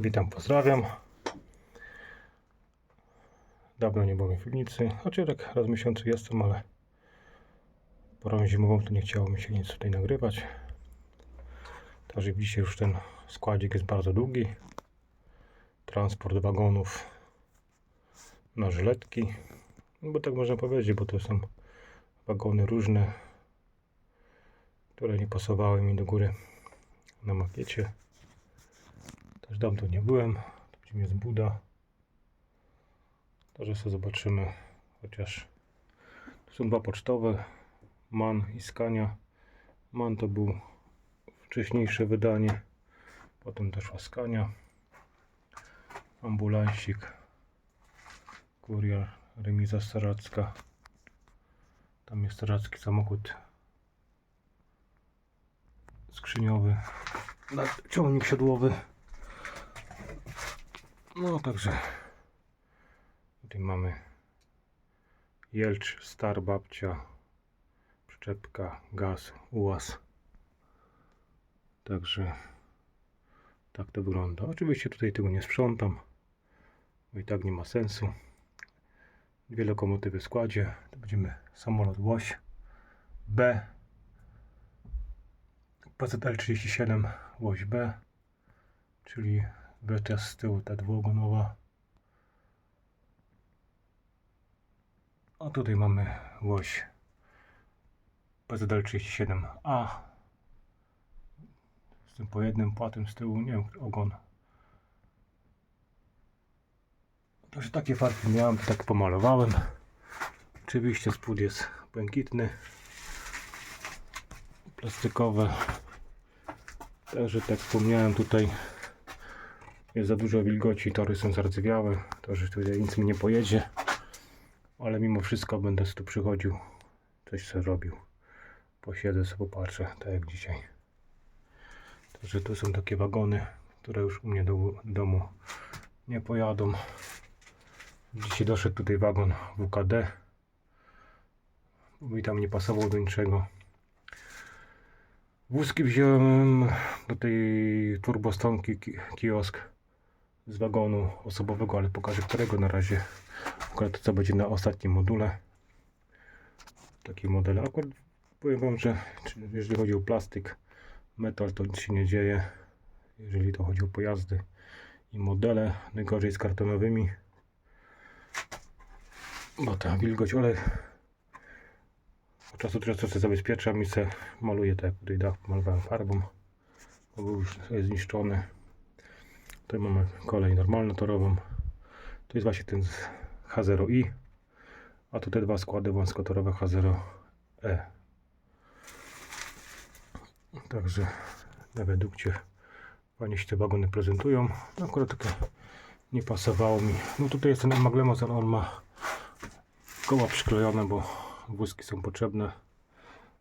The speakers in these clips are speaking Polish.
Witam, pozdrawiam. Dawno nie byłem w piwnicy. Znaczy tak raz w miesiącu jestem, ale porą zimową to nie chciało mi się nic tutaj nagrywać. Także dzisiaj już ten składzik jest bardzo długi. Transport wagonów na żyletki. No bo tak można powiedzieć, bo to są wagony różne, które nie pasowały mi do góry na makiecie. Też dawno nie byłem. Tu gdzie jest Buda. Także sobie zobaczymy. Chociaż tu są dwa pocztowe. MAN i Scania. MAN to był wcześniejsze wydanie. Potem doszła Scania. Ambulansik. Kurier. Remiza Staracka. Tam jest staracki samochód skrzyniowy. Ciągnik siodłowy. No także tutaj mamy Jelcz, Star Babcia, przyczepka, gaz, ułaz. Także tak to wygląda. Oczywiście tutaj tego nie sprzątam, bo i tak nie ma sensu. Dwie lokomotywy w składzie. To będziemy samolot Łoś B PZL 37 Łoś B, czyli BTS z tyłu ta dwuogonowa. A tutaj mamy łoś PZL 37A z tym po jednym płatem z tyłu, nie wiem, ogon. Także takie farby miałem, tak pomalowałem. Oczywiście spód jest błękitny, plastikowe. Także tak wspomniałem tutaj jest za dużo wilgoci, tory są zardzewiałe, to że tutaj nic mi nie pojedzie, ale mimo wszystko będę tu przychodził, coś sobie robił. Posiedzę sobie, popatrzę, tak jak dzisiaj. Także tu są takie wagony, które już u mnie do domu nie pojadą. Dzisiaj doszedł tutaj wagon WKD, mi tam nie pasował do niczego. Wózki wziąłem do tej turbostonki ki- kiosk z wagonu osobowego, ale pokażę którego na razie. Akurat co będzie na ostatnim module. Taki model. Akurat powiem Wam, że jeżeli chodzi o plastyk, metal, to nic się nie dzieje. Jeżeli to chodzi o pojazdy i modele, najgorzej z kartonowymi. Bo ta wilgoć, ale od czasu do czasu sobie zabezpieczam i se maluję tak jak tutaj dach malowałem farbą. Bo był już zniszczony. Tutaj mamy kolej normalną torową. To jest właśnie ten z H0i. A tu te dwa składy wąskotorowe H0e. Także na wedukcie fajnie się te wagony prezentują. No akurat takie nie pasowało mi. No tutaj jest ten maglemozan, on ma koła przyklejone, bo wózki są potrzebne.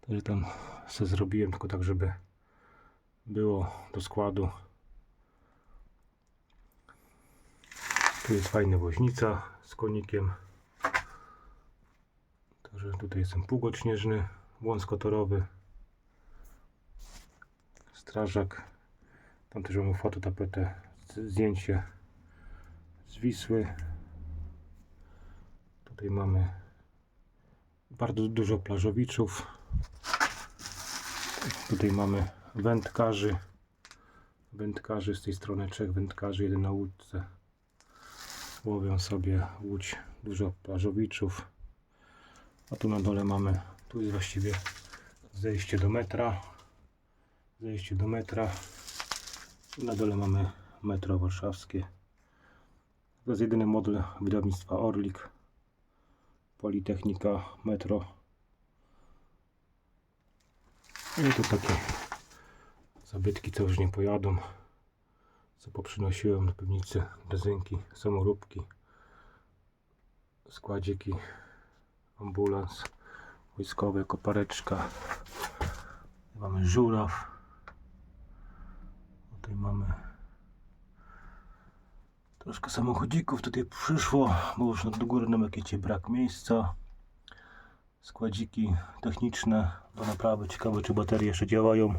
Także tam se zrobiłem tylko tak, żeby było do składu. Tu jest fajna woźnica z konikiem. Także tutaj jest ten pługot śnieżny, wąskotorowy. Strażak. Tam też mamy fototapetę, zdjęcie z Wisły. Tutaj mamy bardzo dużo plażowiczów. Tutaj mamy wędkarzy. Wędkarzy z tej strony trzech wędkarzy, jeden na łódce. Łowią sobie łódź, dużo plażowiczów. A tu na dole mamy, tu jest właściwie zejście do metra. Zejście do metra. Na dole mamy metro warszawskie. To jest jedyny model wydawnictwa Orlik. Politechnika, metro. I tu takie zabytki, co już nie pojadą. Co poprzynosiłem do piwnicy, drezynki, samoróbki, składziki, ambulans wojskowy, kopareczka. Mamy żuraw. Tutaj mamy Troszkę samochodzików tutaj przyszło, bo już na makiecie brak miejsca. Składziki techniczne do naprawy. Ciekawe czy baterie jeszcze działają.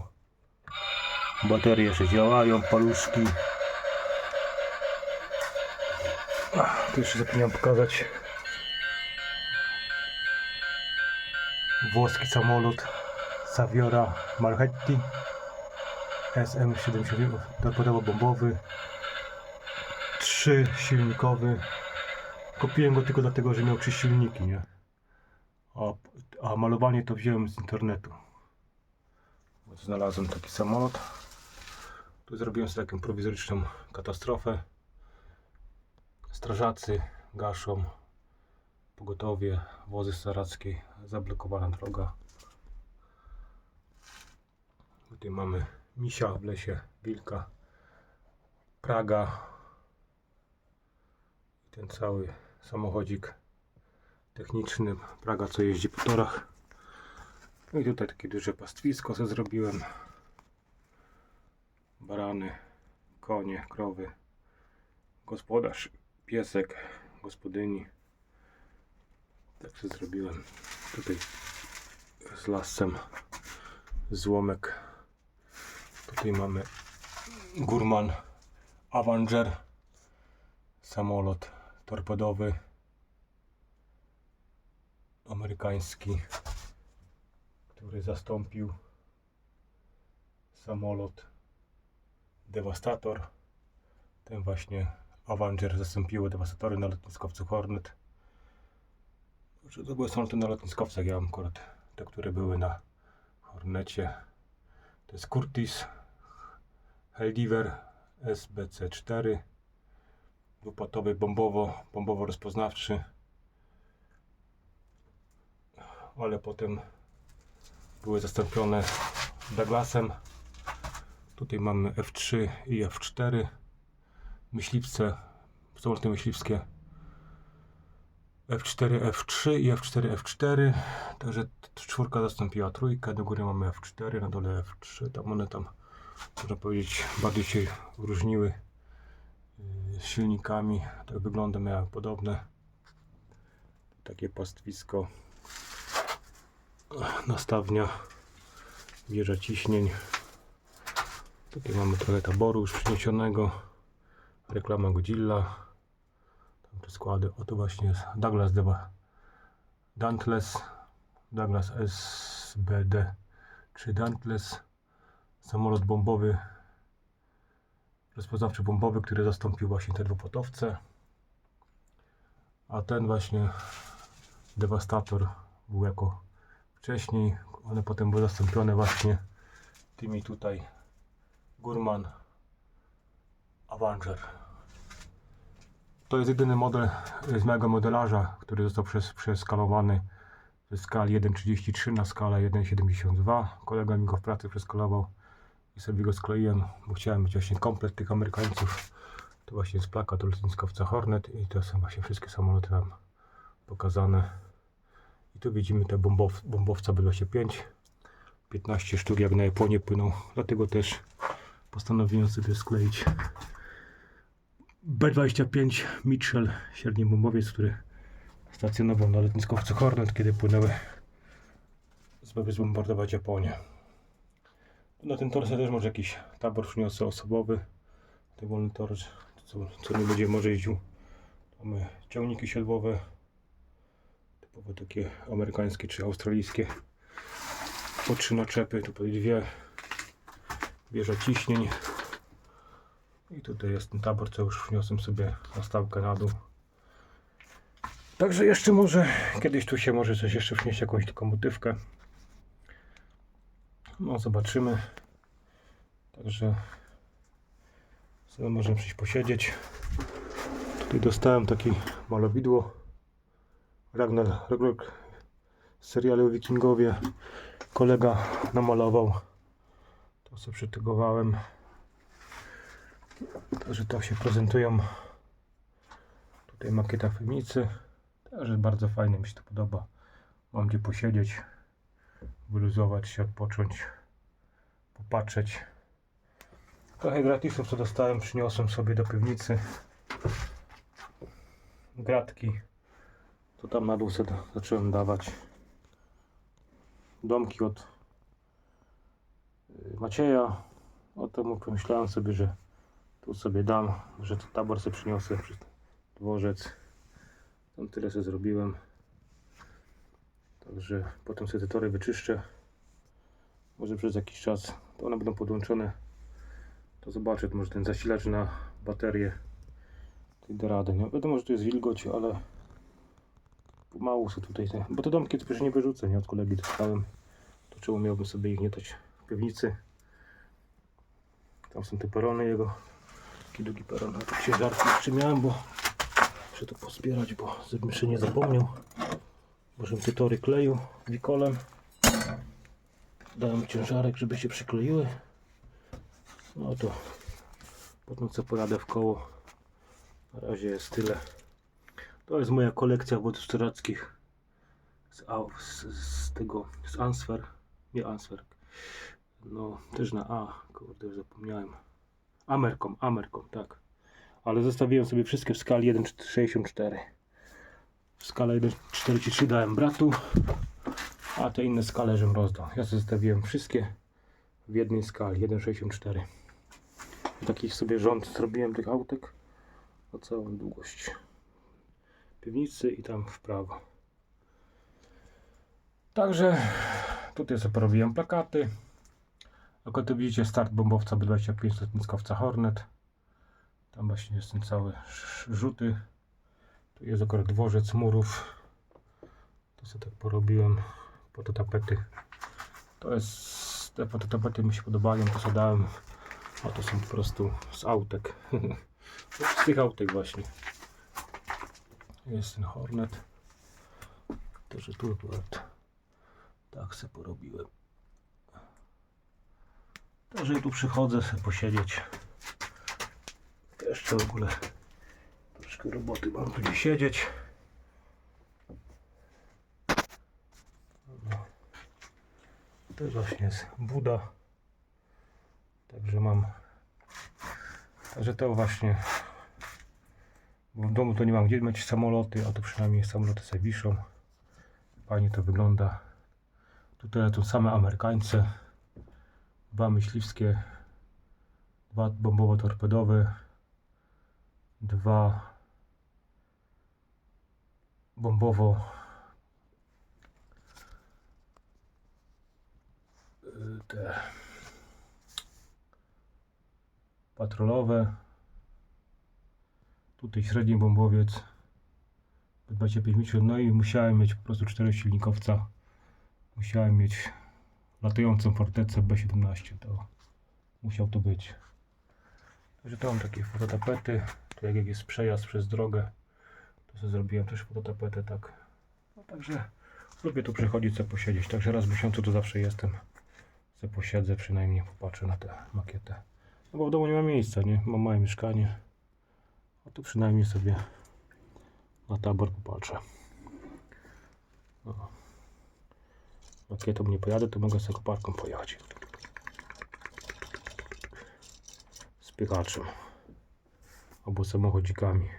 Baterie jeszcze działają, paluszki. Tu jeszcze zapomniałem pokazać włoski samolot Saviora Marchetti SM-70 torpedowo-bombowy 3 silnikowy kupiłem go tylko dlatego, że miał 3 silniki, nie? A, a malowanie to wziąłem z internetu znalazłem taki samolot zrobiłem sobie taką prowizoryczną katastrofę strażacy gaszą pogotowie, wozy starackiej, zablokowana droga. Tutaj mamy misia w lesie, wilka, Praga i ten cały samochodzik techniczny, Praga co jeździ po torach. No i tutaj takie duże pastwisko co zrobiłem. Barany, konie, krowy, gospodarz, piesek, gospodyni. Tak się zrobiłem. Tutaj z lasem złomek. Tutaj mamy Gurman Avenger. Samolot torpedowy. Amerykański, który zastąpił samolot Devastator. Ten właśnie Avenger zastąpiło Devastatory na lotniskowcu Hornet. Że to były samoloty na lotniskowcach, ja mam akurat te, które były na Hornecie. To jest Curtis Heldiver SBC-4 dwupłatowy bombowo, bombowo rozpoznawczy ale potem były zastąpione Douglasem tutaj mamy F3 i F4 myśliwce samoloty myśliwskie F4, F3 i F4, F4. Także czwórka zastąpiła trójkę. Do góry mamy F4, na dole F3. Tam one tam, można powiedzieć, bardziej się różniły yy, silnikami. Tak wygląda miały podobne. Takie pastwisko. Nastawnia. Wieża ciśnień. Tutaj mamy trochę taboru już przyniesionego. Reklama Godzilla te składy. Oto właśnie jest Douglas Deva Dauntless, Douglas SBD czy Dauntless, samolot bombowy, rozpoznawczy bombowy, który zastąpił właśnie te dwupotowce. A ten właśnie Devastator był jako wcześniej. One potem były zastąpione właśnie tymi tutaj Gurman Avenger. To jest jedyny model z mojego modelarza, który został przes przeskalowany ze skali 1.33 na skalę 1.72. Kolega mi go w pracy przeskalował i sobie go skleiłem, bo chciałem mieć właśnie komplet tych Amerykańców. To właśnie jest plakat lotniskowca Hornet i to są właśnie wszystkie samoloty tam pokazane. I tu widzimy te bombow bombowca B-25. 15 sztuk jak na Japonię płyną, dlatego też postanowiłem sobie skleić B-25 Mitchell, średni bombowiec, który stacjonował na lotniskowcu Hornet, kiedy płynęły żeby zbombardować Japonię. Na tym torze też może jakiś tabor osobowy. Ten wolny tor, co, co nie będzie może jeździł. Mamy ciągniki siodłowe, typowo takie amerykańskie czy australijskie. Po trzy naczepy, tu po dwie. Wieża ciśnień. I tutaj jest ten tabor, co już wniosłem sobie nastawkę na dół. Także jeszcze może kiedyś tu się może coś jeszcze wnieść, jakąś taką motywkę. No zobaczymy. Także sobie możemy przyjść posiedzieć. Tutaj dostałem takie malowidło. Ragnar Roglock z serialu Wikingowie. Kolega namalował. To sobie przytygowałem. Także to się prezentują. Tutaj makieta Femicy. Także bardzo fajnie, mi się to podoba. Mam gdzie posiedzieć, wyluzować się, odpocząć, popatrzeć. Trochę gratisów co dostałem, przyniosłem sobie do piwnicy. Gratki. To tam na dół zacząłem dawać. Domki od Macieja. O to mu pomyślałem sobie, że tu sobie dam, że tabor sobie przyniosę. dworzec. Tam tyle sobie zrobiłem. Także potem sobie te tory wyczyszczę. Może przez jakiś czas to one będą podłączone. To zobaczę, to może ten zasilacz na baterię tej da radę. Nie? Wiadomo, że tu jest wilgoć, ale pomału są tutaj bo te domki to przecież nie wyrzucę, nie? Od kolegi dostałem. To czemu miałbym sobie ich nie dać piwnicy? Tam są te perony jego. Taki długi peron. A tu ciężarki jeszcze miałem, bo muszę to pozbierać, bo żebym jeszcze nie zapomniał. Może te tory kleju wikolem. Dałem ciężarek, żeby się przykleiły. No to potem co pojadę w koło. Na razie jest tyle. To jest moja kolekcja wód pszczelackich z, z, z tego, z Answer. Nie Answer. No, też na A. Kurde, już zapomniałem. Amerkom, Amerkom, tak. Ale zostawiłem sobie wszystkie w skali 1,64. W skalę 1,43 dałem bratu, a te inne skale żem rozdał. Ja zostawiłem wszystkie w jednej skali 1,64. Taki sobie rząd zrobiłem tych autek na całą długość piwnicy i tam w prawo. Także tutaj sobie porobiłem plakaty. Jak tu widzicie start bombowca B25 lotniskowca Hornet. Tam właśnie jest ten cały rzuty. Tu jest akurat dworzec murów. To sobie tak porobiłem po te tapety. To jest, te fototapety mi się podobają, to sobie dałem. A to są po prostu z autek. z tych autek właśnie. Jest ten Hornet. Także tu akurat tak se porobiłem. Także tu przychodzę sobie posiedzieć. Jeszcze w ogóle troszkę roboty mam tu gdzie siedzieć. No. To właśnie jest Buda. Także mam. Także to właśnie. Bo w domu to nie mam gdzie mieć samoloty, a tu przynajmniej samoloty sobie wiszą. Fajnie to wygląda. Tutaj to same Amerykańce. Dwa myśliwskie. Dwa bombowo-torpedowe. Dwa bombowo y, te patrolowe. Tutaj średni bombowiec 25 metrów. No i musiałem mieć po prostu 4 silnikowca. Musiałem mieć latającą fortecę B17. To musiał to być. Także to mam takie fototapety. Tu jak jest przejazd przez drogę, to sobie zrobiłem też fototapetę tak. No także lubię tu przychodzić sobie posiedzieć. Także raz w miesiącu to zawsze jestem. Se posiedzę przynajmniej, popatrzę na tę makietę. No bo w domu nie ma miejsca, nie? Mam małe mieszkanie. A tu przynajmniej sobie na tabor popatrzę. No. Makietą nie pojadę, to mogę sobie koparką pojechać. Spychaczem. Albo samochodzikami.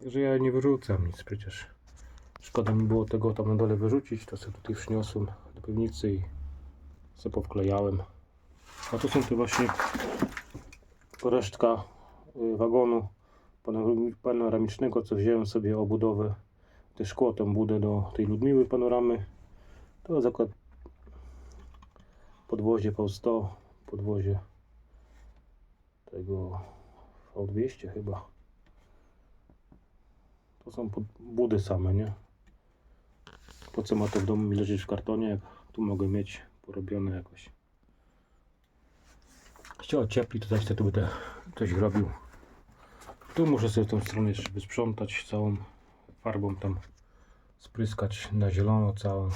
Także ja nie wyrzucam nic przecież. Szkoda mi było tego tam na dole wyrzucić, to sobie tutaj przyniosłem do piwnicy i sobie powklejałem. A tu są te właśnie resztka y, wagonu panorami- panoramicznego, co wziąłem sobie obudowę, te szkło, tą budę do tej Ludmiły panoramy. To akurat podwozie V100, podwozie tego V200 chyba. To są budy same, nie? Po co ma to w domu mi leżeć w kartonie, jak tu mogę mieć porobione jakoś. Chciał ociepli, to zaś tu będę coś robił. Tu muszę sobie tą stronę jeszcze wysprzątać całą farbą tam spryskać na zielono całą.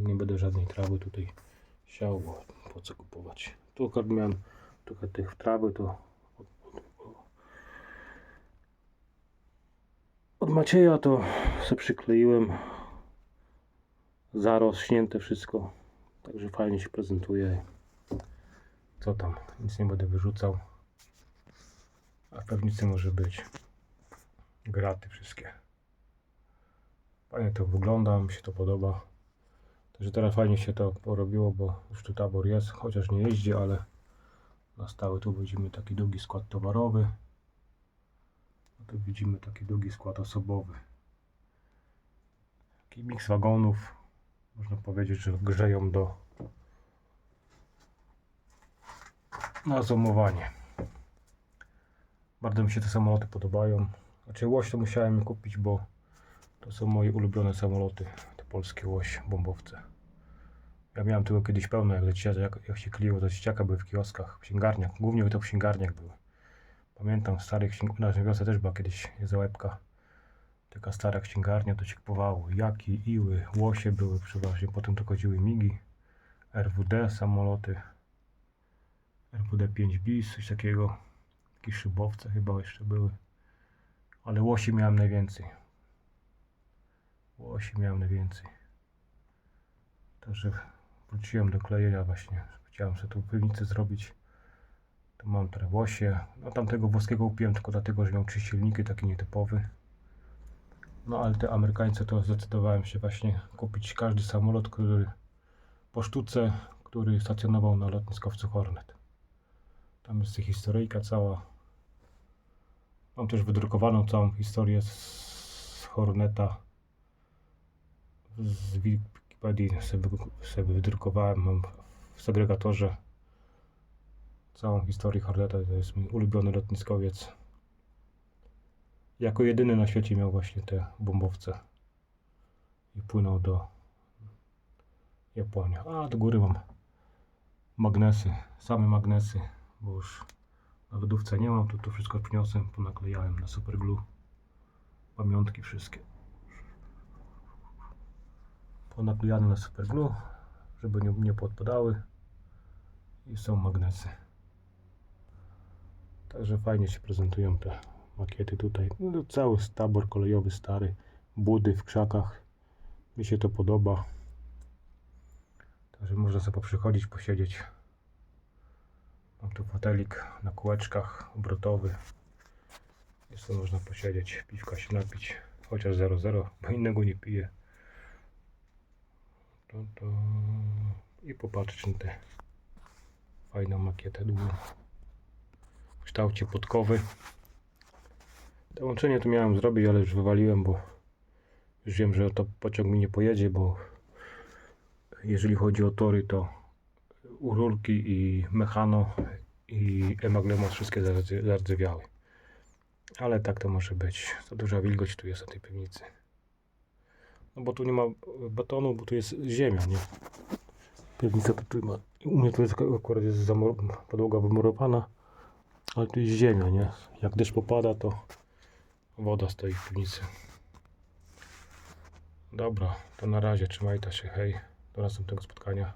Nie będę żadnej trawy tutaj siał, bo po co kupować. Tu akurat miałem trochę tych trawy, to od, od, od Macieja to sobie przykleiłem zarośnięte wszystko. Także fajnie się prezentuje. Co tam? Nic nie będę wyrzucał. A w pewnicy może być graty wszystkie. Fajnie to wygląda, mi się to podoba. Także teraz fajnie się to porobiło, bo już tu tabor jest, chociaż nie jeździ, ale na stałe tu widzimy taki długi skład towarowy. tu widzimy taki długi skład osobowy. Taki miks wagonów. Można powiedzieć, że grzeją do na zoomowanie. Bardzo mi się te samoloty podobają. Znaczy łoś to musiałem kupić, bo to są moje ulubione samoloty. Te polskie łoś bombowce. Ja miałem tego kiedyś pełno, jak jak, jak się kliło, to dzieciaka były w kioskach, w księgarniach. Głównie to w księgarniach były. Pamiętam, w starych księg... na wiosce też była kiedyś załebka. Taka stara księgarnia, to się kupowało. Jaki, iły, łosie były przeważnie. Potem to chodziły migi, RWD, samoloty. RWD 5 bis, coś takiego. Jakieś szybowce chyba jeszcze były. Ale łosi miałem najwięcej. Łosi miałem najwięcej. Także wróciłem do klejenia właśnie. Chciałem sobie tu piwnicę zrobić. Tu mam te łosie. No tamtego włoskiego kupiłem tylko dlatego, że miał trzy silniki, taki nietypowy. No ale te Amerykańce to zdecydowałem się właśnie kupić każdy samolot, który po sztuce, który stacjonował na lotniskowcu Hornet. Tam jest historyjka cała. Mam też wydrukowaną całą historię z Horneta. Z Wikipedii sobie, sobie wydrukowałem. Mam w segregatorze całą historię Horneta. To jest mój ulubiony lotniskowiec. Jako jedyny na świecie miał właśnie te bombowce. I płynął do Japonii. A do góry mam magnesy. Same magnesy. Bo już na lodówce nie mam. Tu to wszystko przyniosłem. Ponaklejałem na superglue. Pamiątki wszystkie. Ponaklejane na superglue. Żeby nie, nie podpadały. I są magnesy. Także fajnie się prezentują te makiety tutaj. No, cały tabor kolejowy stary. Budy w krzakach. Mi się to podoba. Także można sobie przychodzić, posiedzieć. Mam tu fotelik na kółeczkach obrotowy. To można posiedzieć, piwka się napić. Chociaż 0,0, bo innego nie piję. To, to... I popatrzeć na tę fajną makietę długą. W kształcie podkowy. To łączenie tu miałem zrobić, ale już wywaliłem, bo już wiem, że to pociąg mi nie pojedzie, bo jeżeli chodzi o tory, to ururki i mechano i emaglemos wszystkie zardzewiały. Ale tak to może być. Za duża wilgoć tu jest na tej piwnicy. No bo tu nie ma betonu, bo tu jest ziemia, nie? Piwnica to tu ma. U mnie tu jest akurat jest zamur- podłoga wymurowana, ale tu jest ziemia, nie? Jak deszcz popada, to woda stoi w piwnicy. Dobra, to na razie, trzymajcie się, hej, do następnego spotkania.